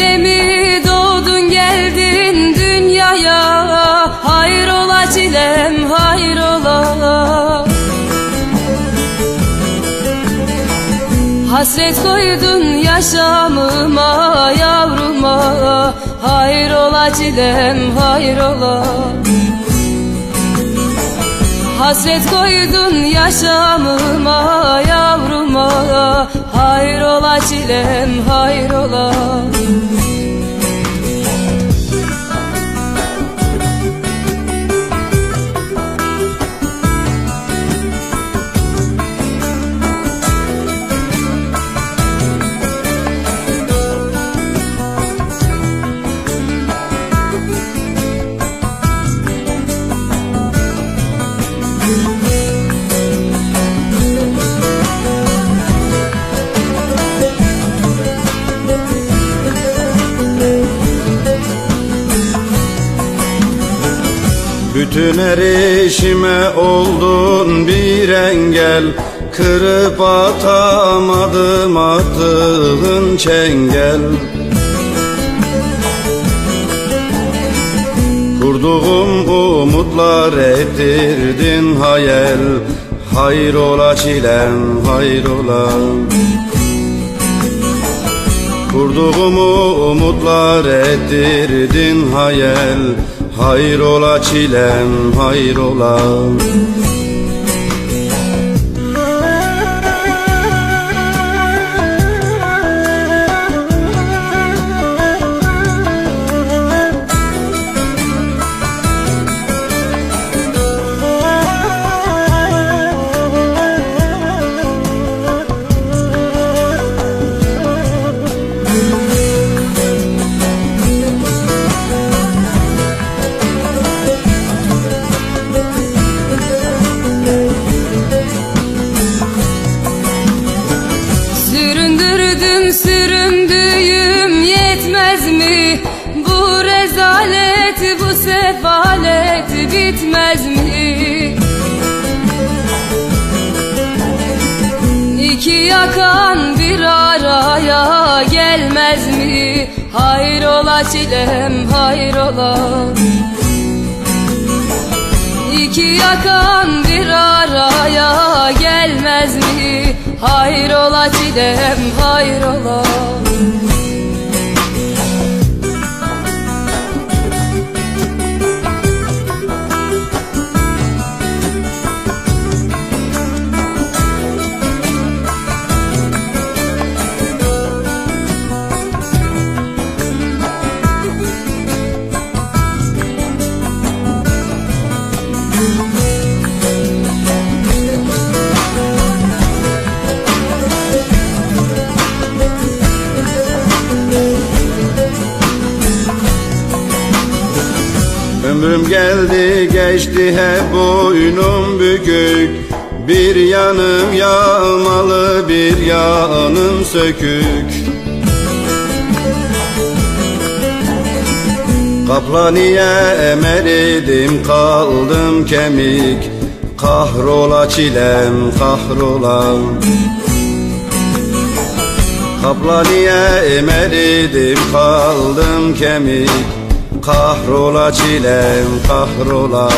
Benimle doğdun geldin dünyaya. Hayrola çilem hayrola. Hasret koydun yaşamıma yavruma. Hayrola çilem hayrola. Hasret koydun yaşamıma yavruma Çilem hayrola Bütün erişime oldun bir engel. Kırıp atamadım attığın çengel. Kurduğum umutlar ettirdin hayal. Hayrola çilem hayrola. Kurduğum umutlar ettirdin hayal Hayrola çilem hayrola bu sefalet bitmez mi? İki yakan bir araya gelmez mi? Hayrola çilem hayrola İki yakan bir araya gelmez mi? Hayrola çilem hayrola Ömrüm geldi geçti hep boynum bükük. Bir yanım yağmalı bir yanım sökük. Kaplan niye emeridim kaldım kemik. Kahrola çilem kahrola. Kaplan niye emeridim kaldım kemik Kahrola çilem kahrola